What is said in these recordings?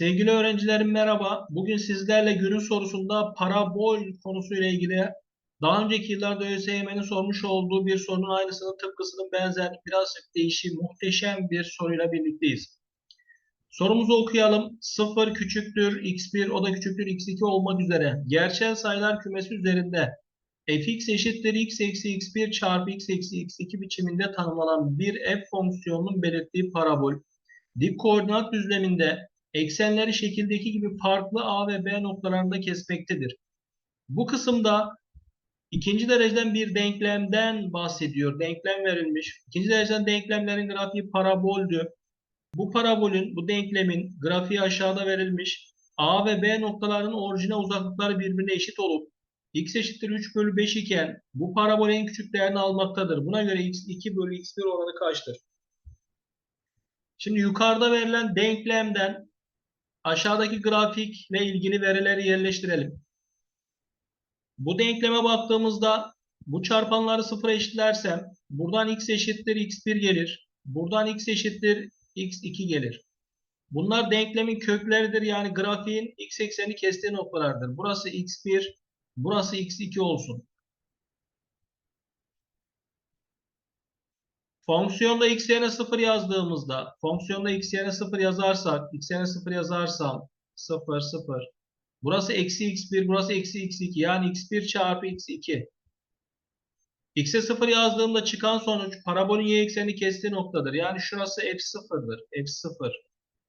Sevgili öğrencilerim merhaba. Bugün sizlerle günün sorusunda parabol konusuyla ilgili daha önceki yıllarda ÖSYM'nin sormuş olduğu bir sorunun aynısının tıpkısının benzer birazcık değişik muhteşem bir soruyla birlikteyiz. Sorumuzu okuyalım. 0 küçüktür x1 o da küçüktür x2 olmak üzere gerçel sayılar kümesi üzerinde fx eşittir x eksi x1 çarpı x eksi x2 biçiminde tanımlanan bir f fonksiyonunun belirttiği parabol dik koordinat düzleminde eksenleri şekildeki gibi farklı A ve B noktalarında kesmektedir. Bu kısımda ikinci dereceden bir denklemden bahsediyor. Denklem verilmiş. İkinci dereceden denklemlerin grafiği paraboldü. Bu parabolün, bu denklemin grafiği aşağıda verilmiş. A ve B noktalarının orijinal uzaklıkları birbirine eşit olup x eşittir 3 bölü 5 iken bu parabol en küçük değerini almaktadır. Buna göre x2 bölü x1 oranı kaçtır? Şimdi yukarıda verilen denklemden aşağıdaki grafikle ilgili verileri yerleştirelim. Bu denkleme baktığımızda bu çarpanları sıfıra eşitlersem buradan x eşittir x1 gelir. Buradan x eşittir x2 gelir. Bunlar denklemin kökleridir. Yani grafiğin x ekseni kestiği noktalardır. Burası x1, burası x2 olsun. Fonksiyonda x yerine 0 yazdığımızda, fonksiyonda x yerine 0 yazarsak, x yerine 0 yazarsam 0, 0. Burası eksi x1, burası eksi x2. Yani x1 çarpı x2. x'e 0 yazdığımda çıkan sonuç parabolün y eksenini kestiği noktadır. Yani şurası f0'dır. f0.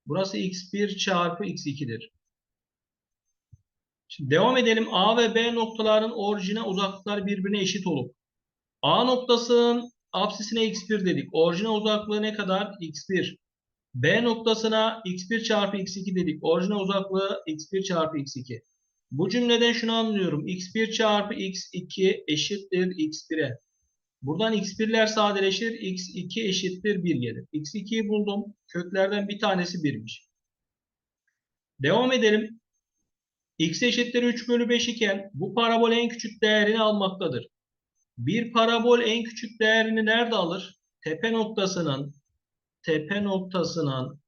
Burası x1 çarpı x2'dir. Şimdi devam edelim. A ve B noktaların orijine uzaklıkları birbirine eşit olup A noktasının apsisine x1 dedik. Orijinal uzaklığı ne kadar? x1. B noktasına x1 çarpı x2 dedik. Orijinal uzaklığı x1 çarpı x2. Bu cümleden şunu anlıyorum. x1 çarpı x2 eşittir x1'e. Buradan x1'ler sadeleşir. x2 eşittir 1 gelir. x2'yi buldum. Köklerden bir tanesi 1'miş. Devam edelim. x eşittir 3 bölü 5 iken bu parabol en küçük değerini almaktadır. Bir parabol en küçük değerini nerede alır? Tepe noktasının tepe noktasının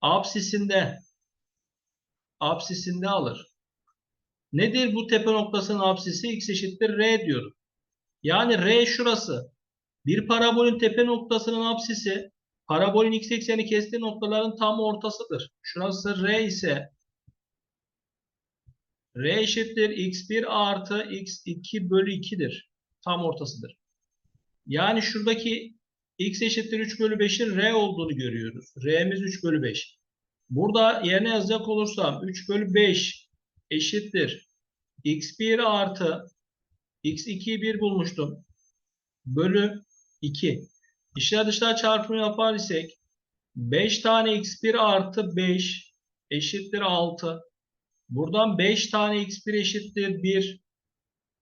apsisinde apsisinde alır. Nedir bu tepe noktasının apsisi? X eşittir R diyorum. Yani R şurası. Bir parabolün tepe noktasının apsisi parabolün x ekseni kestiği noktaların tam ortasıdır. Şurası R ise R eşittir x1 artı x2 bölü 2'dir. Tam ortasıdır. Yani şuradaki x eşittir 3 bölü 5'in R olduğunu görüyoruz. R'miz 3 bölü 5. Burada yerine yazacak olursam 3 bölü 5 eşittir. x1 artı x2'yi 1 bulmuştum. Bölü 2. İşler dışlar çarpımı yapar isek 5 tane x1 artı 5 eşittir 6. Buradan 5 tane x1 eşittir 1.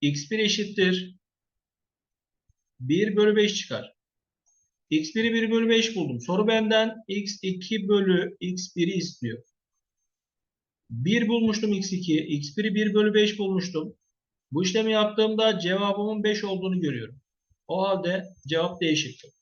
x1 eşittir 1 bölü 5 çıkar. x1'i 1 bölü 5 buldum. Soru benden x2 bölü x1'i istiyor. 1 bulmuştum x2. x1'i 1 bölü 5 bulmuştum. Bu işlemi yaptığımda cevabımın 5 olduğunu görüyorum. O halde cevap değişiktir.